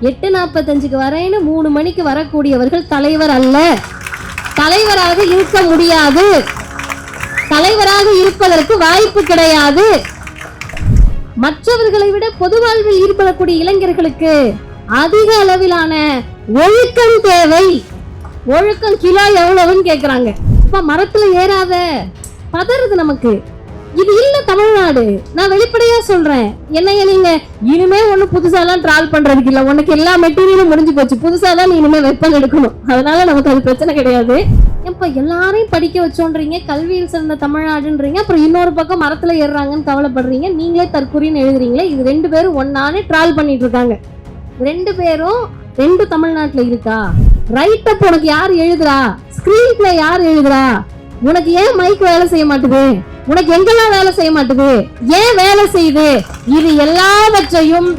எட்டு நாற்பத்தஞ்சுக்கு வரேன்னு மூணு மணிக்கு வரக்கூடியவர்கள் தலைவர் அல்ல. தலைவராக இருக்க முடியாது. தலைவராக இருப்பதற்கு வாய்ப்பு கிடையாது. மற்றவர்களை விட பொது வாழ்வில் ஈடுபடக்கூடிய இளைஞர்களுக்கு அதிக அளவிலான ஒழுக்கம் தேவை. ஒழுக்கம் கிலோ எவ்வளவுன்னு கேக்குறாங்க. இப்ப மரத்துல ஏறாத பதறுது நமக்கு. இது இல்ல தமிழ்நாடு. நான் வெளிப்படையா சொல்றேன். என்னைய நீங்க இனிமே ஒண்ணு புதுசாலாம் ட்ரால் பண்றதுக்கு இல்ல. உனக்கு எல்லா மெட்டீரியலும் முடிஞ்சு போச்சு. புதுசா தான் நீ இனிமே வெப்பம் எடுக்கணும். அதனால நமக்கு அது பிரச்சனை கிடையாது. இப்ப எல்லாரையும் படிக்க வச்சோன்றீங்க கல்வியில் சிறந்த தமிழ்நாடுன்றீங்க அப்புறம் இன்னொரு பக்கம் மரத்துல ஏறுறாங்கன்னு கவலைப்படுறீங்க. நீங்களே தற்கொலைன்னு எழுதுறீங்களே. இது ரெண்டு பேரும் ஒன்னானே ட்ரால் பண்ணிட்டு இருக்காங்க. ரெண்டு பேரும் ரெண்டு தமிழ்நாட்டுல இருக்கா? ரைட் அப் உனக்கு யார் எழுதுறா? ஸ்கிரீன் பிளே யார் எழுதுறா? உனக்கு ஏன் மைக் வேலை செய்ய மாட்டுது? உனக்கு எங்கெல்லாம் வேலை செய்ய மாட்டுது? ஏன் வேலை செய்யுது? இது எல்லாவற்றையும்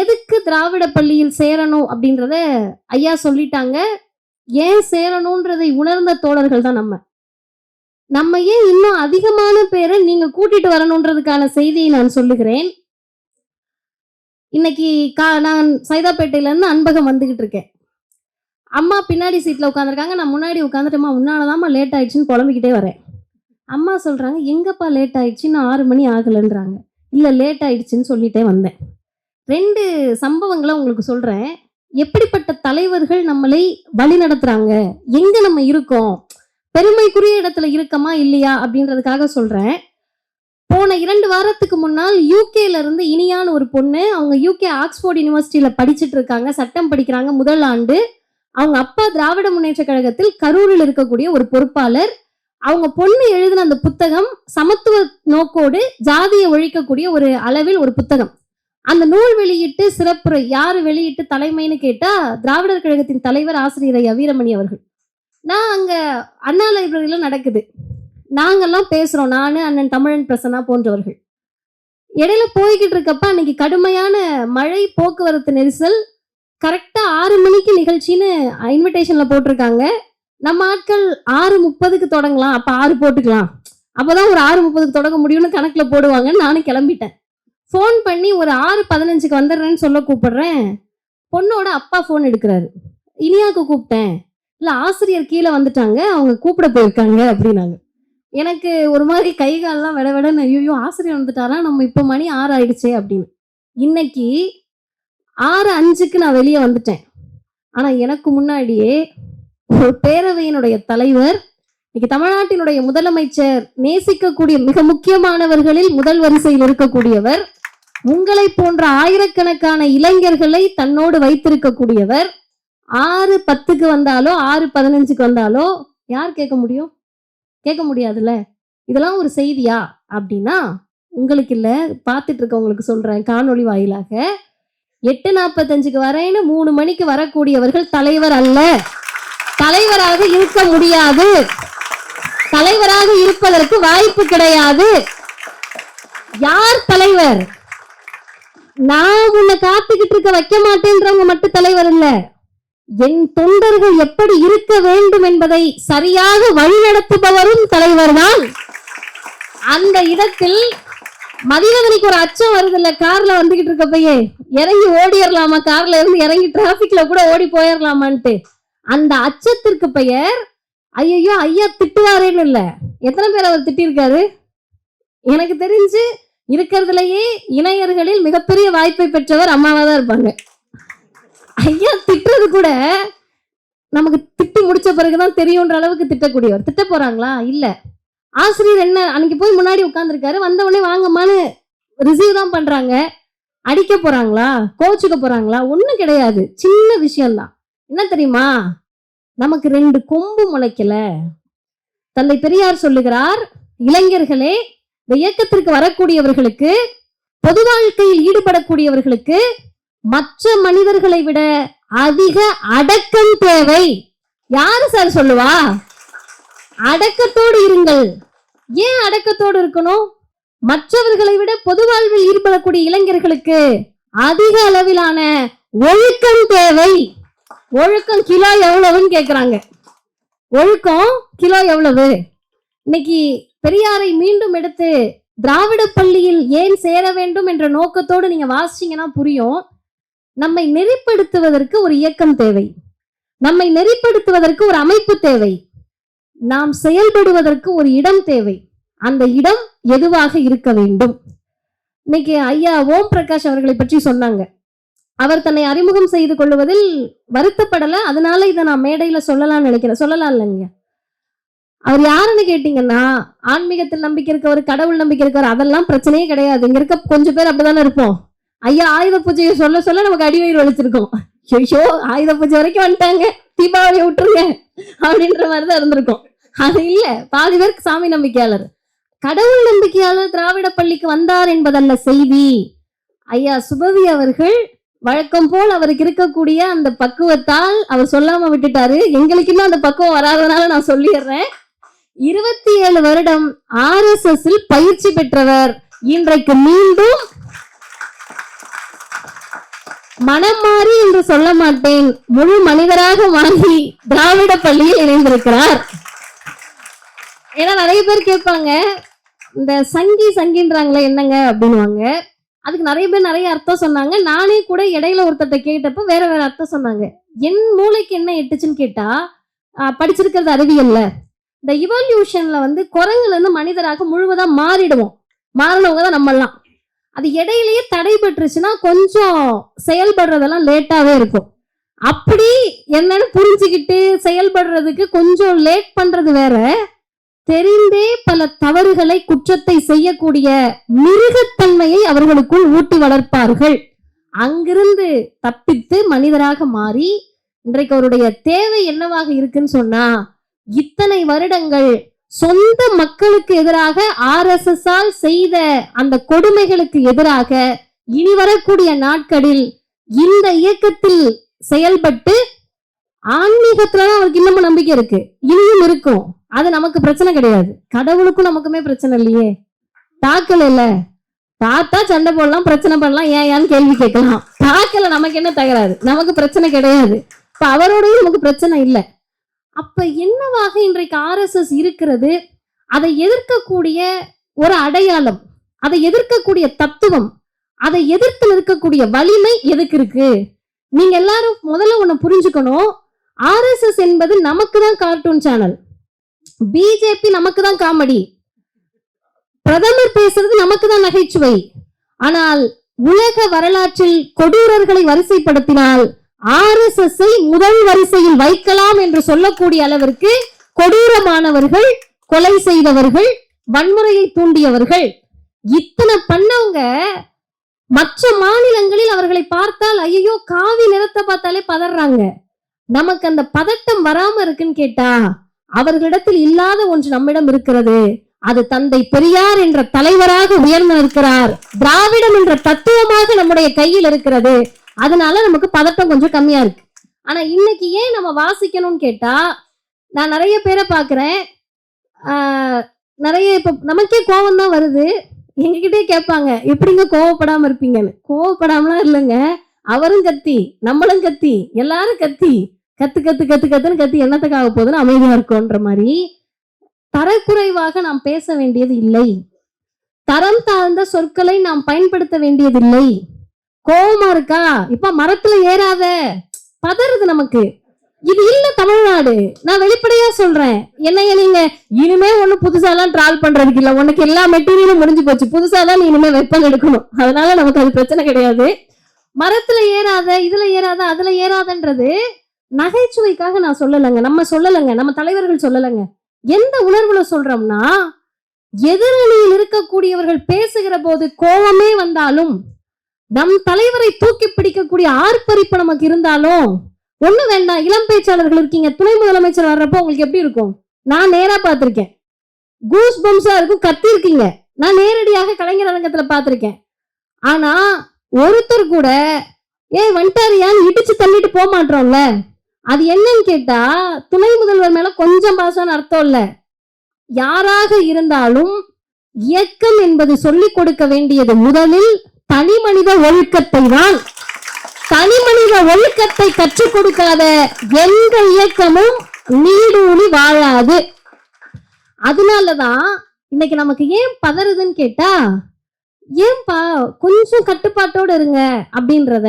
எதுக்கு திராவிட பள்ளியில் சேரணும் அப்படின்றத ஐயா சொல்லிட்டாங்க. ஏன் சேரணும்ன்றதை உணர்ந்த தோழர்கள் தான் நம்ம. நம்ம ஏன் இன்னும் அதிகமான பேரை நீங்க கூட்டிட்டு வரணுன்றதுக்கான செய்தியை நான் சொல்லுகிறேன். இன்னைக்கு கா நான் சைதாப்பேட்டையிலேருந்து அன்பகம் வந்துக்கிட்டு இருக்கேன். அம்மா பின்னாடி சீட்டில் உட்காந்துருக்காங்க நான் முன்னாடி உட்காந்துட்டேம்மா உன்னாலதாம்மா லேட் ஆயிடுச்சுன்னு புலம்பிக்கிட்டே வரேன். அம்மா சொல்கிறாங்க எங்கப்பா லேட் ஆயிடுச்சு? ஆறு மணி ஆகலைன்றாங்க. இல்லை லேட் ஆயிடுச்சுன்னு சொல்லிட்டே வந்தேன். ரெண்டு சம்பவங்களை உங்களுக்கு சொல்கிறேன் எப்படிப்பட்ட தலைவர்கள் நம்மளை வழி நடத்துகிறாங்க எங்கே நம்ம இருக்கோம்? பெருமைக்குரிய இடத்துல இருக்கமா இல்லையா அப்படின்றதுக்காக சொல்கிறேன் போன இரண்டு வாரத்துக்கு முன்னால் யூகேல இருந்து இனியான ஒரு பொண்ணு அவங்க யூகே ஆக்ஸ்போர்ட் யூனிவர்சிட்டியில படிச்சிட்டு இருக்காங்க சட்டம் படிக்கிறாங்க முதல் ஆண்டு. அவங்க அப்பா திராவிட முன்னேற்ற கழகத்தில் கரூரில் இருக்கக்கூடிய ஒரு பொறுப்பாளர். அவங்க பொண்ணு எழுதின அந்த புத்தகம் சமத்துவ நோக்கோடு ஜாதியை ஒழிக்கக்கூடிய ஒரு அளவில் ஒரு புத்தகம். அந்த நூல் வெளியிட்டு சிறப்புரை யாரு வெளியிட்டு தலைமைன்னு கேட்டா திராவிடர் கழகத்தின் தலைவர் ஆசிரியர் ஐயா வீரமணி அவர்கள். நான் அங்க அண்ணா லைப்ரரியில நடக்குது. நாங்கெல்லாம் பேசுகிறோம் நான் அண்ணன் தமிழன் பிரசன்னா போன்றவர்கள். இடையில போய்கிட்டு இருக்கப்ப அன்னைக்கு கடுமையான மழை போக்குவரத்து நெரிசல் கரெக்டாக ஆறு மணிக்கு நிகழ்ச்சின்னு இன்விடேஷனில் போட்டிருக்காங்க. நம்ம ஆட்கள் ஆறு முப்பதுக்கு தொடங்கலாம். அப்போ ஆறு போட்டுக்கலாம். அப்பதான் ஒரு ஆறு முப்பதுக்கு தொடங்க முடியும்னு கணக்கில் போடுவாங்கன்னு நானும் கிளம்பிட்டேன். ஃபோன் பண்ணி ஒரு ஆறு பதினஞ்சுக்கு வந்துடுறேன்னு சொல்ல கூப்பிடுறேன். பொண்ணோட அப்பா ஃபோன் எடுக்கிறாரு. இனியாவுக்கு கூப்பிட்டேன். இல்லை ஆசிரியர் கீழே வந்துட்டாங்க. அவங்க கூப்பிட போயிருக்காங்க அப்படின்னாங்க. எனக்கு ஒரு மாதிரி கை கால்லாம் விட விடன்னு ஐயோ ஆசிரியர் வந்துட்டாரா? நம்ம இப்போ மணி ஆறு ஆயிடுச்சே அப்படின்னு. இன்னைக்கு ஆறு அஞ்சுக்கு நான் வெளியே வந்துட்டேன். ஆனால் எனக்கு முன்னாடியே ஒரு பேரவையினுடைய தலைவர் இன்னைக்கு தமிழ்நாட்டினுடைய முதலமைச்சர் நேசிக்கக்கூடிய மிக முக்கியமானவர்களில் முதல் வரிசையில் இருக்கக்கூடியவர் உங்களை போன்ற ஆயிரக்கணக்கான இளைஞர்களை தன்னோடு வைத்திருக்கக்கூடியவர் ஆறு பத்துக்கு வந்தாலோ ஆறு பதினஞ்சுக்கு வந்தாலோ யார் கேட்க முடியும்? கேட்க முடியாதுல்ல? இதெல்லாம் ஒரு செய்தியா? அப்படின்னா உங்களுக்கு இல்லை பார்த்துட்டு இருக்கவங்களுக்கு சொல்கிறேன் காணொளி வாயிலாக. எட்டு நாற்பத்தஞ்சுக்கு வரேன்னு மூணு மணிக்கு வரக்கூடியவர்கள் தலைவர் அல்ல. தலைவராக இருக்க முடியாது. தலைவராக இருப்பதற்கு வாய்ப்பு கிடையாது. யார் தலைவர்? நான் உன்னை காத்துக்கிட்டு இருக்க வைக்க மாட்டேன்றவங்க மட்டும் தலைவர் இல்லை. என் தொண்டர்கள் எப்படி இருக்க வேண்டும் என்பதை சரியாக வழிநடத்துபவரும் தலைவர்தான். அந்த இடத்தில் மதியவனுக்கு ஒரு அச்சம் வருது இல்ல கார்ல வந்துகிட்டு இருக்கப்பயே இறங்கி ஓடிடலாமா கார்ல இருந்து இறங்கி டிராபிக்ல கூட ஓடி போயிடலாமான்ட்டு அந்த அச்சத்திற்கு பெயர் ஐயோ ஐயா திட்டுவாரேன்னு இல்ல. எத்தனை பேர் அவர் திட்டிருக்காரு? எனக்கு தெரிஞ்சு இருக்கிறதுலயே இணையர்களில் மிகப்பெரிய வாய்ப்பை பெற்றவர் அம்மாவா தான் இருப்பாங்க. ஐயா திட்டுறது கூட நமக்கு திட்டி முடிச்ச பிறகுதான் தெரியுன்ற அளவுக்கு திட்டக்கூடியவர். திட்ட போறாங்களா? இல்ல. ஆசிரியர் என்ன அன்னைக்கு போய் முன்னாடி உட்காந்துருக்காரு வந்த உடனே வாங்கம்மான்னு ரிசீவ் தான் பண்றாங்க. அடிக்க போறாங்களா? கோச்சுக்க போறாங்களா? ஒண்ணும் கிடையாது. சின்ன விஷயம்தான். என்ன தெரியுமா? நமக்கு ரெண்டு கொம்பு முளைக்கல. தந்தை பெரியார் சொல்லுகிறார் இளைஞர்களே இந்த இயக்கத்திற்கு வரக்கூடியவர்களுக்கு பொது வாழ்க்கையில் ஈடுபடக்கூடியவர்களுக்கு மற்ற மனிதர்களை விட அதிக அடக்கம் தேவை. யாரு சார் சொல்லுவா? அடக்கத்தோடு இருங்கள். ஏன் அடக்கத்தோடு இருக்கணும்? மற்றவர்களை விட பொது வாழ்வில் ஈடுபடக்கூடிய இளைஞர்களுக்கு அதிக அளவிலான ஒழுக்கம் தேவை. ஒழுக்கம் கிலோ எவ்வளவுன்னு கேக்குறாங்க. ஒழுக்கம் கிலோ எவ்வளவு? இன்னைக்கு பெரியாரை மீண்டும் எடுத்து திராவிட பள்ளியில் ஏன் சேர வேண்டும் என்ற நோக்கத்தோடு நீங்க வாசிச்சீங்கன்னா புரியும். நம்மை நெறிப்படுத்துவதற்கு ஒரு இயக்கம் தேவை. நம்மை நெறிப்படுத்துவதற்கு ஒரு அமைப்பு தேவை. நாம் செயல்படுவதற்கு ஒரு இடம் தேவை. அந்த இடம் எதுவாக இருக்க வேண்டும்? இன்னைக்கு ஐயா ஓம் பிரகாஷ் அவர்களை பற்றி சொன்னாங்க. அவர் தன்னை அறிமுகம் செய்து கொள்வதில் வருத்தப்படல. அதனால இதை நான் மேடையில சொல்லலாம்னு நினைக்கிறேன். சொல்லலாம் இல்லைங்க. அவர் யாருன்னு கேட்டீங்கன்னா ஆன்மீகத்தில் நம்பிக்கை இருக்கவர் கடவுள் நம்பிக்கை இருக்கவர் அதெல்லாம் பிரச்சனையே கிடையாது இங்க இருக்க கொஞ்சம் பேர் அப்படிதானே இருப்போம். ஐயா ஆயுத பூஜையை சொல்ல சொல்ல நமக்கு அடிவயிறு வலிச்சிருக்கோம். ஐயோ ஆயுத பூஜை வரைக்கும் வந்துட்டாங்க. தீபாவளியை விட்டுருங்க அப்படின்ற மாதிரி தான் இருந்திருக்கும். அது இல்ல பாதி பேருக்கு சாமி நம்பிக்கையாளர். கடவுள் நம்பிக்கையாளர் திராவிட பள்ளிக்கு வந்தார் என்பதல்ல செய்தி. ஐயா சுபவி அவர்கள் வழக்கம் போல் அவருக்கு இருக்கக்கூடிய அந்த பக்குவத்தால் அவர் சொல்லாம விட்டுட்டாரு. எங்களுக்கு இன்னும் அந்த பக்குவம் வராதனால நான் சொல்லிடுறேன். இருபத்தி ஏழு வருடம் ஆர் எஸ் எஸ் பயிற்சி பெற்றவர். இன்றைக்கு மீண்டும் மனம் மாறி என்று சொல்ல மாட்டேன். முழு மனிதராக மாறி திராவிட பள்ளியில் இணைந்திருக்கிறார். ஏன்னா நிறைய பேர் கேட்பாங்க இந்த சங்கி சங்கின்றாங்களே என்னங்க அப்படின்னுவாங்க. அதுக்கு நிறைய பேர் நிறைய அர்த்தம் சொன்னாங்க. நானே கூட இடையில ஒருத்தட்ட கேட்டப்ப வேற வேற அர்த்தம் சொன்னாங்க. என் மூளைக்கு என்ன எட்டுச்சுன்னு கேட்டா படிச்சிருக்கிறது அறிவியல்ல இந்த இவல்யூஷன்ல வந்து குரங்குல இருந்து மனிதராக முழுவதா மாறிடுவோம். மாறினவங்க தான் நம்மெல்லாம். அது இடையிலேயே தடைபட்டுருச்சுன்னா கொஞ்சம் செயல்படுறதெல்லாம் லேட்டாகவே இருக்கும். அப்படி என்னன்னு புரிஞ்சுக்கிட்டு செயல்படுறதுக்கு கொஞ்சம் லேட் பண்றது வேற. தெரிந்தே பல தவறுகளை குற்றத்தை செய்யக்கூடிய மிருகத்தன்மையை அவர்களுக்குள் ஊட்டி வளர்ப்பார்கள். அங்கிருந்து தப்பித்து மனிதராக மாறி இன்றைக்கு அவருடைய தேவை என்னவாக இருக்குன்னு சொன்னா இத்தனை வருடங்கள் சொந்த மக்களுக்கு எதிராக ஆர்எஸ்எஸ் ஆல் செய்த அந்த கொடுமைகளுக்கு எதிராக இனி வரக்கூடிய நாட்களில் இந்த இயக்கத்தில் செயல்பட்டு ஆன்மீகத்துலதான் அவருக்கு இன்னமும் நம்பிக்கை இருக்கு. இனியும் இருக்கும். அது நமக்கு பிரச்சனை கிடையாது. கடவுளுக்கும் நமக்குமே பிரச்சனை இல்லையே. தாக்கல் இல்ல. பார்த்தா சண்டை போடலாம் பிரச்சனை பண்ணலாம். ஏன் ஏன்னு கேள்வி கேட்கலாம். தாக்கல நமக்கு என்ன தகராறு? நமக்கு பிரச்சனை கிடையாது. இப்ப அவரோடயும் நமக்கு பிரச்சனை இல்லை. அப்ப என்னவாக இன்றைக்கு ஆர்எஸ்எஸ் இருக்கிறது? அதை எதிர்க்கக்கூடிய ஒரு அடையாளம் அதை எதிர்க்கக்கூடிய தத்துவம் அதை எதிர்த்து நிற்கக்கூடிய வலிமை எதுக்கு இருக்கு? நீங்க எல்லாரும் முதல்ல ஒண்ணு புரிஞ்சுக்கணும். ஆர்எஸ்எஸ் என்பது நமக்கு தான் கார்ட்டூன் சேனல் பிஜேபி நமக்கு தான் காமெடி பிரதமர் பேசுறது நமக்கு தான் நகைச்சுவை. ஆனால் உலக வரலாற்றில் கொடூரர்களை வரிசைப்படுத்தினால் ஆர்எஸ்எஸ்ஐ முதல் வரிசையில் வைக்கலாம் என்று சொல்லக்கூடிய அளவிற்கு கொடூரமானவர்கள் கொலை செய்தவர்கள் வன்முறையை தூண்டியவர்கள். இத்தனை பண்ணவங்க மற்ற மாநிலங்களில் அவர்களை பார்த்தால் ஐயோ காவி நிறத்தை பார்த்தாலே பதறாங்க. நமக்கு அந்த பதட்டம் வராம இருக்குன்னு கேட்டா அவர்களிடத்தில் இல்லாத ஒன்று நம்மிடம் இருக்கிறது. அது தந்தை பெரியார் என்ற தலைவராக உயர்ந்து நிற்கிறார். திராவிடம் என்ற தத்துவமாக நம்முடைய கையில் இருக்கிறது. அதனால நமக்கு பதட்டம் கொஞ்சம் கம்மியா இருக்கு. ஆனா இன்னைக்கு ஏன் நம்ம வாசிக்கணும்னு கேட்டா நான் நிறைய பேரை பாக்குறேன். நிறைய இப்ப நமக்கே கோபம் தான் வருது. எங்ககிட்டயே கேட்பாங்க எப்படிங்க கோவப்படாம இருப்பீங்கன்னு? கோவப்படாமலாம் இல்லைங்க. அவரும் கத்தி நம்மளும் கத்தி எல்லாரும் கத்தி. கத்து கத்து கத்து கத்துன்னு கத்தி என்னத்துக்காக போகுதுன்னு அமைதியா இருக்கோன்ற மாதிரி தரக்குறைவாக நாம் பேச வேண்டியது இல்லை. தரம் தாழ்ந்த சொற்களை நாம் பயன்படுத்த வேண்டியதில்லை கோபமா இருக்கா? இப்ப மரத்துல ஏறாத. பதறுது நமக்கு. இது இல்ல தமிழ்நாடு. நான் வெளிப்படையா சொல்றேன். என்னைய நீங்க இனிமே ஒண்ணு புதுசாலாம் ட்ரால் பண்றதுக்கு இல்ல. உனக்கு எல்லா மெட்டீரியலும் முடிஞ்சு போச்சு. புதுசா தான் நீ இனிமே வெப்பம் எடுக்கணும். அதனால நமக்கு அது பிரச்சனை கிடையாது. மரத்துல ஏறாத இதுல ஏறாத அதுல ஏறாதன்றது நகைச்சுவைக்காக நான் சொல்லலைங்க. நம்ம சொல்லலைங்க. நம்ம தலைவர்கள் சொல்லலைங்க. எந்த உணர்வுல சொல்றோம்னா எதிரணியில் இருக்கக்கூடியவர்கள் பேசுகிற போது கோபமே வந்தாலும் நம் தலைவரை தூக்கி பிடிக்கக்கூடிய ஆர்ப்பரிப்பு நமக்கு இருந்தாலும் ஒண்ணு வேண்டாம். இளம் பேச்சாளர்கள் இருக்கீங்க. துணை முதலமைச்சர் வர்றப்போ உங்களுக்கு எப்படி இருக்கும்? நான் நேரா பார்த்திருக்கேன். கூஸ் பம்ஸா இருக்கும். கத்தி இருக்கீங்க நான் நேரடியாக கலைஞர் அரங்கத்துல பார்த்திருக்கேன். ஆனா ஒருத்தர் கூட ஏய் வந்துட்டாரியான்னு இடிச்சு தள்ளிட்டு போக மாட்டோம்ல? அது என்னன்னு கேட்டா துணை முதல்வர் மேல கொஞ்சம் பாசம்னு அர்த்தம் இல்ல. யாராக இருந்தாலும் இயக்கம் என்பது சொல்லிக் கொடுக்க வேண்டியது முதலில் தனி மனித ஒழுக்கத்தை தான் தனி மனித ஒழுக்கத்தை கற்றுக் கொடுக்காத எந்த இயக்கமும் நீடூழி வாழாது. அதனாலதான் இன்னைக்கு நமக்கு ஏன் பதறுதுன்னு கேட்டா ஏன்பா கொஞ்சம் கட்டுப்பாட்டோடு இருங்க அப்படின்றத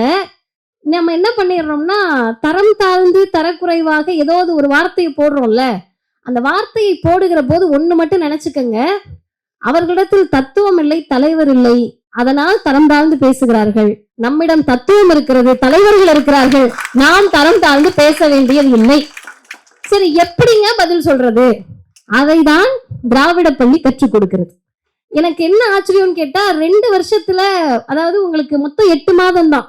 நம்ம என்ன பண்ணிடுறோம்னா தரம் தாழ்ந்து தரக்குறைவாக ஏதாவது ஒரு வார்த்தையை போடுறோம்ல அந்த வார்த்தையை போடுகிற போது ஒன்று மட்டும் நினச்சிக்கங்க. அவர்களிடத்தில் தத்துவம் இல்லை தலைவர் இல்லை. அதனால் தரம் தாழ்ந்து பேசுகிறார்கள். நம்மிடம் தத்துவம் இருக்கிறது தலைவர்கள் இருக்கிறார்கள். நாம் தரம் தாழ்ந்து பேச வேண்டியது இல்லை. சரி எப்படிங்க பதில் சொல்றது? அதைதான் திராவிட பள்ளி கற்றுக் கொடுக்கிறது. எனக்கு என்ன ஆச்சரியம்னு கேட்டா ரெண்டு வருஷத்துல அதாவது உங்களுக்கு மொத்தம் எட்டு மாதம் தான்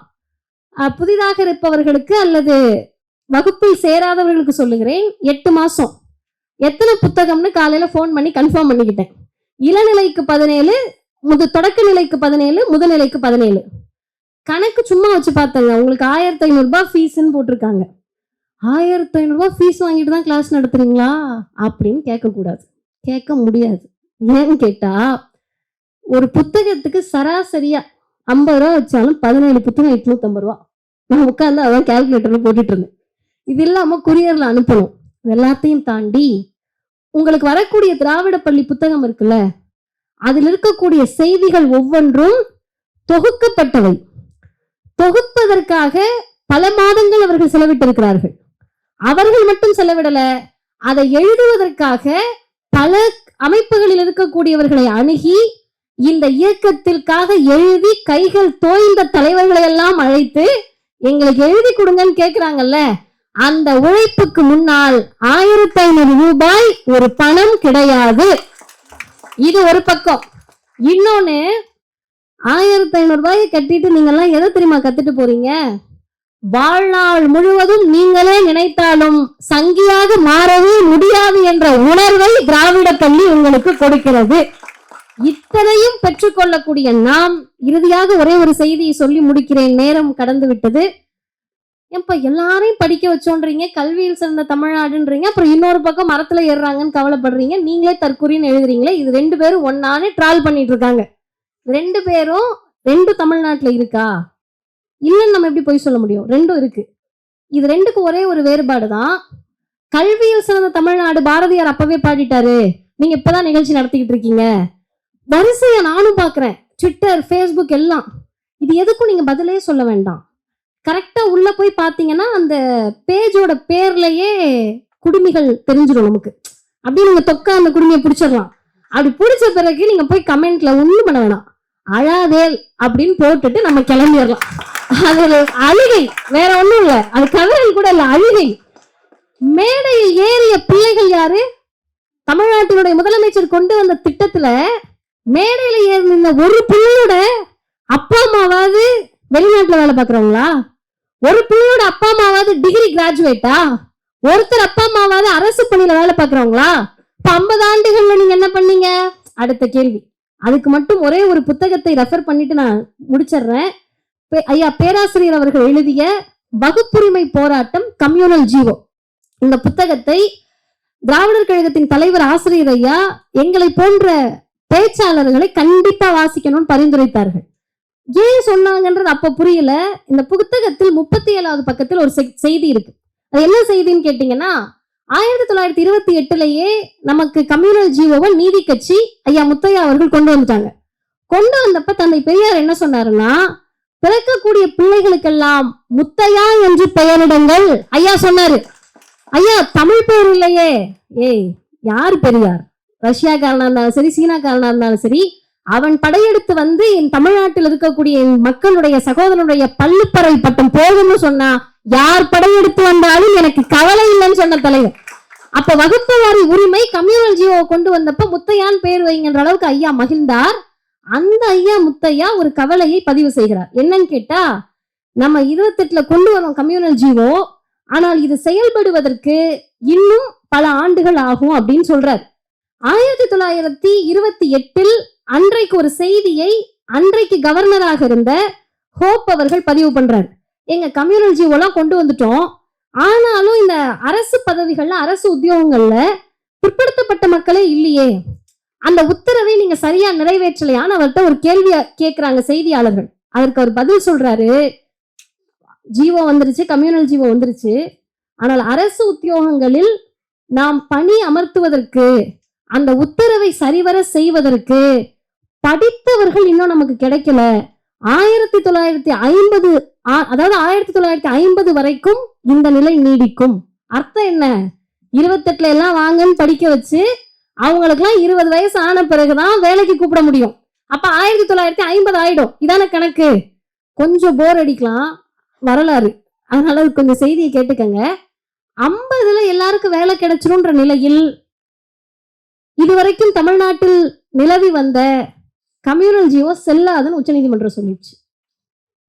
புதிதாக இருப்பவர்களுக்கு அல்லது வகுப்பில் சேராதவர்களுக்கு சொல்லுகிறேன் எட்டு மாசம். எத்தனை புத்தகம்னு காலையில ஃபோன் பண்ணி கன்ஃபார்ம் பண்ணிக்கிட்டேன். இளநிலைக்கு பதினேழு முது தொடக்க நிலைக்கு பதினேழு முதுநிலைக்கு பதினேழு. கணக்கு சும்மா வச்சு பார்த்தேங்க. உங்களுக்கு ஆயிரத்தி ஐநூறுரூபா ஃபீஸ்ன்னு போட்டிருக்காங்க. ஆயிரத்தி ஐநூறுரூபா ஃபீஸ் வாங்கிட்டு தான் கிளாஸ் நடத்துறீங்களா? அப்படின்னு கேட்கக்கூடாது. கேட்க முடியாது. ஏன்னு கேட்டால் ஒரு புத்தகத்துக்கு சராசரியாக ஐம்பது ரூபா வச்சாலும் பதினேழு புத்தகம் எட்நூத்தம்பது ரூபா நான் உட்காந்து அதான் கேல்குலேட்டரில் போட்டுட்டு இருந்தேன். இது இல்லாமல் குரியரில் அனுப்பணும். எல்லாத்தையும் தாண்டி உங்களுக்கு வரக்கூடிய திராவிட பள்ளி புத்தகம் இருக்குல்ல அதில் இருக்கக்கூடிய செய்திகள் ஒவ்வொன்றும் தொகுக்கப்பட்டவை. தொகுப்பதற்காக பல மாதங்கள் அவர்கள் செலவிட்டிருக்கிறார்கள். அவர்கள் மட்டும் செலவிடல அதை எழுதுவதற்காக பல அமைப்புகளில் இருக்கக்கூடியவர்களை அணுகி இந்த இயக்கத்திற்காக எழுதி கைகள் தோய்ந்த தலைவர்களை எல்லாம் அழைத்து எங்களுக்கு எழுதி கொடுங்கன்னு கேட்கிறாங்கல்ல அந்த உழைப்புக்கு முன்னால் ஆயிரத்தி ஐநூறு ரூபாய் ஒரு பணம் கிடையாது. இது ஒரு பக்கம். இன்னொன்னு ஆயிரத்தி ஐநூறு ரூபாயை கட்டிட்டு நீங்க எல்லாம் எதை தெரியுமா கத்துட்டு போறீங்க? வாழ்நாள் முழுவதும் நீங்களே நினைத்தாலும் சங்கியாக மாறவே முடியாது என்ற உணர்வை திராவிட பள்ளி உங்களுக்கு கொடுக்கிறது. இத்தனையும் பெற்றுக்கொள்ளக்கூடிய நாம் இறுதியாக ஒரே ஒரு செய்தியை சொல்லி முடிக்கிறேன். நேரம் கடந்து விட்டது இப்போ எல்லாரையும் படிக்க வச்சோன்றீங்க கல்வியில் சிறந்த தமிழ்நாடுன்றீங்க அப்புறம் இன்னொரு பக்கம் மரத்துல ஏறுறாங்கன்னு கவலைப்படுறீங்க நீங்களே தற்கொலைன்னு எழுதுறீங்களே இது ரெண்டு பேரும் ஒன்னானே ட்ரால் பண்ணிட்டு இருக்காங்க. ரெண்டு பேரும் ரெண்டு தமிழ்நாட்டுல இருக்கா? இல்லைன்னு நம்ம எப்படி போய் சொல்ல முடியும்? ரெண்டும் இருக்கு. இது ரெண்டுக்கு ஒரே ஒரு வேறுபாடு தான். கல்வியில் சிறந்த தமிழ்நாடு பாரதியார் அப்பவே பாடிட்டாரு. நீங்க இப்பதான் நிகழ்ச்சி நடத்திக்கிட்டு இருக்கீங்க. வரிசையா நானும் பாக்குறேன். ட்விட்டர் ஃபேஸ்புக் எல்லாம். இது எதுக்கும் நீங்க பதிலே சொல்ல வேண்டாம். கரெக்டா உள்ள போய் பாத்தீங்கன்னா அந்த பேஜோட பேர்லயே குடுமிகள் தெரிஞ்சிடும் நமக்கு. அப்படியே நீங்க தொக்க அந்த குடுமையை பிடிச்சிடலாம். அப்படி பிடிச்ச பிறகு நீங்க போய் கமெண்ட்ல ஒண்ணும் பண்ண வேணாம். அழாதேல் அப்படின்னு போட்டுட்டு நம்ம கிளம்பிடலாம். அது அழுகை வேற ஒண்ணும் இல்ல. அது கதறல் கூட இல்ல அழுகை. மேடையில் ஏறிய பிள்ளைகள் யாரு? தமிழ்நாட்டினுடைய முதலமைச்சர் கொண்டு வந்த திட்டத்துல மேடையில ஏறி நின்ன ஒரு பிள்ளையோட அப்பா அம்மாவாவது வெளிநாட்டுல வேலை பாக்குறவங்களா ஒரு பிள்ளையோட அப்பா அம்மாவாவது டிகிரி கிராஜுவேட்டா ஒருத்தர் அப்பா அம்மாவது அரசு பணியில வேலை பாக்குறவங்களா இப்ப ஐம்பது ஆண்டுகள்ல நீங்க என்ன பண்ணீங்க? அடுத்த கேள்வி. அதுக்கு மட்டும் ஒரே ஒரு புத்தகத்தை ரெஃபர் பண்ணிட்டு நான் முடிச்சிடுறேன். பே- ஐயா பேராசிரியர் அவர்கள் எழுதிய வகுப்புரிமை போராட்டம் கம்யூனல் ஜீவோ இந்த புத்தகத்தை திராவிடர் கழகத்தின் தலைவர் ஆசிரியர் ஐயா எங்களை போன்ற பேச்சாளர்களை கண்டிப்பா வாசிக்கணும்னு பரிந்துரைத்தார்கள். ஏன் சொன்னாங்கன்றது அப்ப புரியல. இந்த புத்தகத்தில் முப்பத்தி ஏழாவது பக்கத்தில் ஒரு செய்தி இருக்கு. அது என்ன செய்தின்னு கேட்டீங்கன்னா ஆயிரத்தி தொள்ளாயிரத்தி இருபத்தி எட்டுலயே நமக்கு கம்யூனல் ஜீவோவை நீதி கட்சி ஐயா முத்தையா அவர்கள் கொண்டு வந்துட்டாங்க. கொண்டு வந்தப்ப தந்தை பெரியார் என்ன சொன்னாருன்னா பிறக்கக்கூடிய பிள்ளைகளுக்கெல்லாம் முத்தையா என்று பெயரிடுங்கள். ஐயா சொன்னாரு. ஐயா தமிழ் பேர் இல்லையே. ஏய் யார் பெரியார்? ரஷ்யாக்காரனா இருந்தாலும் சரி சீனாக்காரனா இருந்தாலும் சரி அவன் படையெடுத்து வந்து என் தமிழ்நாட்டில் இருக்கக்கூடிய என் மக்களுடைய சகோதரனுடைய பள்ளுப்பறை பட்டம் போகும்னு சொன்னா யார் படையெடுத்து வந்தாலும் எனக்கு கவலை இல்லைன்னு சொன்ன தலைவர். அப்ப வகுப்புவாரி உரிமை கம்யூனல் ஜியோ கொண்டு வந்தப்ப முத்தையான் பேர் வைங்கன்ற அளவுக்கு ஐயா மகிழ்ந்தார். அந்த ஐயா முத்தையா ஒரு கவலையை பதிவு செய்கிறார். என்னன்னு கேட்டா நம்ம இருபத்தெட்டுல கொண்டு வரோம் கம்யூனல் ஜீவோ ஆனால் இது செயல்படுவதற்கு இன்னும் பல ஆண்டுகள் ஆகும் அப்படின்னு சொல்றாரு. ஆயிரத்தி தொள்ளாயிரத்தி இருபத்தி எட்டில் அன்றைக்கு ஒரு செய்தியை அன்றைக்கு கவர்னராக இருந்த ஹோப் அவர்கள் பதிவு பண்றார். எங்க கம்யூனல் ஜீவோலாம் கொண்டு வந்துட்டோம். ஆனாலும் இந்த அரசு பதவிகள்ல அரசு உத்தியோகங்கள்ல பிற்படுத்தப்பட்ட மக்களே இல்லையே. அந்த உத்தரவை நீங்க சரியா நிறைவேற்றலையான்னு அவர்கிட்ட ஒரு கேள்வி கேட்கிறாங்க செய்தியாளர்கள். அதற்கு அவர் பதில் சொல்றாரு. ஜீவோ வந்துருச்சு கம்யூனல் ஜீவோ வந்துருச்சு. ஆனால் அரசு உத்தியோகங்களில் நாம் பணி அமர்த்துவதற்கு அந்த உத்தரவை சரிவர செய்வதற்கு படித்தவர்கள் இன்னும் நமக்கு கிடைக்கல. ஆயிரத்தி தொள்ளாயிரத்தி ஐம்பது அதாவது ஆயிரத்தி தொள்ளாயிரத்தி ஐம்பது வரைக்கும் இந்த நிலை நீடிக்கும். அர்த்தம் என்ன? இருபத்தெட்டுல எல்லாம் வாங்கன்னு படிக்க வச்சு அவங்களுக்குலாம் இருபது வயசு ஆன பிறகுதான் வேலைக்கு கூப்பிட முடியும். அப்ப ஆயிரத்தி தொள்ளாயிரத்தி ஐம்பது ஆயிடும். இதான கணக்கு? கொஞ்சம் போர் அடிக்கலாம். வரலாறு. அதனால கொஞ்சம் செய்தியை கேட்டுக்கங்க. ஐம்பதுல எல்லாருக்கும் வேலை கிடைச்சிரும்ன்ற நிலையில் இதுவரைக்கும் தமிழ்நாட்டில் நிலவி வந்த கம்யூனல் ஜீவம் செல்லாதுன்னு உச்சநீதிமன்றம் சொல்லிடுச்சு.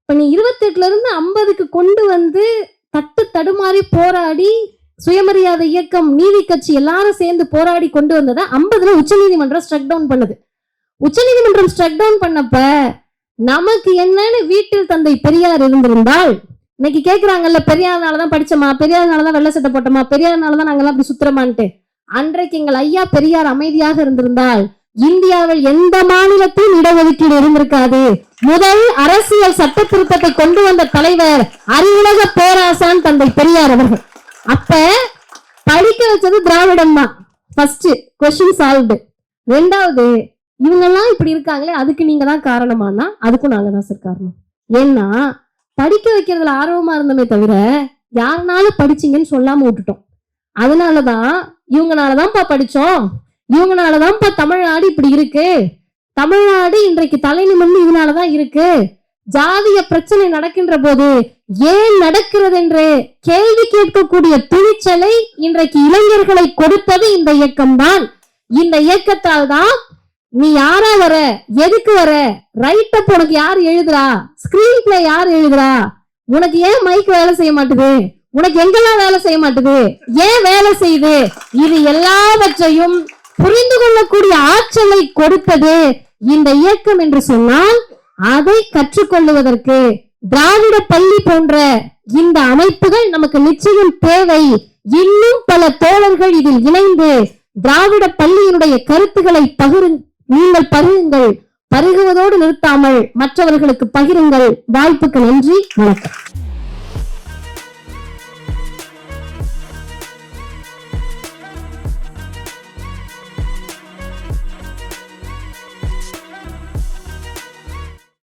இப்போ நீ இருபத்தெட்டுல இருந்து ஐம்பதுக்கு கொண்டு வந்து தட்டு தடுமாறி போராடி சுயமரியாதை இயக்கம் நீதி கட்சி எல்லாரும் சேர்ந்து போராடி கொண்டு வந்ததை ஐம்பதுல உச்சநீதிமன்றம் ஸ்ட்ரக் டவுன் பண்ணுது. உச்சநீதிமன்றம் ஸ்ட்ரக் டவுன் பண்ணப்ப நமக்கு என்னன்னு வீட்டில் தந்தை பெரியார் இருந்திருந்தால் இன்னைக்கு கேக்குறாங்கல்ல பெரியார்னாலதான் படிச்சோமா பெரியார்னாலதான் வெள்ளை சட்டை போட்டோமா பெரியார்னாலதான் நாங்கெல்லாம் அப்படி சுத்துறமான்ட்டு. அன்றைக்கு எங்கள் ஐயா பெரியார் அமைதியாக இருந்திருந்தால் இந்தியாவில் எந்த மாநிலத்தையும் இடஒதுக்கீடு இருந்திருக்காது. முதல் அரசியல் சட்ட திருத்தத்தை கொண்டு வந்த தலைவர் அறிவுலக பேராசான் தந்தை பெரியார் அவர்கள். அப்ப படிக்க வச்சது திராவிடம் தான். ஃபர்ஸ்ட் கொஸ்டின் சால்வ்டு ரெண்டாவது இவங்கெல்லாம் இப்படி இருக்காங்களே அதுக்கு நீங்க தான் காரணமானா அதுக்கும் நாங்க தான் சார் காரணம். ஏன்னா படிக்க வைக்கிறதுல ஆர்வமா இருந்தோமே தவிர யாருனாலும் படிச்சீங்கன்னு சொல்லாம விட்டுட்டோம். அதனாலதான் இவங்கனாலதான்ப்பா படிச்சோம். இவங்கனாலதான்ப்பா தமிழ்நாடு இப்படி இருக்கு. தமிழ்நாடு இன்றைக்கு தலை நிமிர்ந்து இதனாலதான் இருக்கு. ஜாதிய பிரச்சனை நடக்கின்ற போது ஏன் நடக்கிறது என்று கேள்வி கேட்கக்கூடிய துணிச்சலை இன்றைக்கு இளைஞர்களை கொடுத்தது இந்த இயக்கம்தான். இந்த இயக்கத்தால் தான் நீ யாரா வர எதுக்கு வர ரைட் அப் உனக்கு யார் எழுதுறா ஸ்கிரீன் பிளே யார் எழுதுறா உனக்கு ஏன் மைக் வேலை செய்ய மாட்டுது? உனக்கு எங்கெல்லாம் வேலை செய்ய மாட்டுது? ஏன் வேலை செய்யுது? இது எல்லாவற்றையும் புரிந்து கொள்ளக்கூடிய ஆற்றலை கொடுத்தது இந்த இயக்கம் என்று சொன்னால் அதை கற்றுக்கொள்ளுவதற்கு திராவிட பள்ளி போன்ற இந்த அமைப்புகள் நமக்கு நிச்சயம் தேவை. இன்னும் பல தோழர்கள் இதில் இணைந்து திராவிட பள்ளியினுடைய கருத்துக்களை பகிரு நீங்கள் பகிருங்கள். பருகுவதோடு நிறுத்தாமல் மற்றவர்களுக்கு பகிருங்கள். வாய்ப்புக்கு நன்றி. வணக்கம்.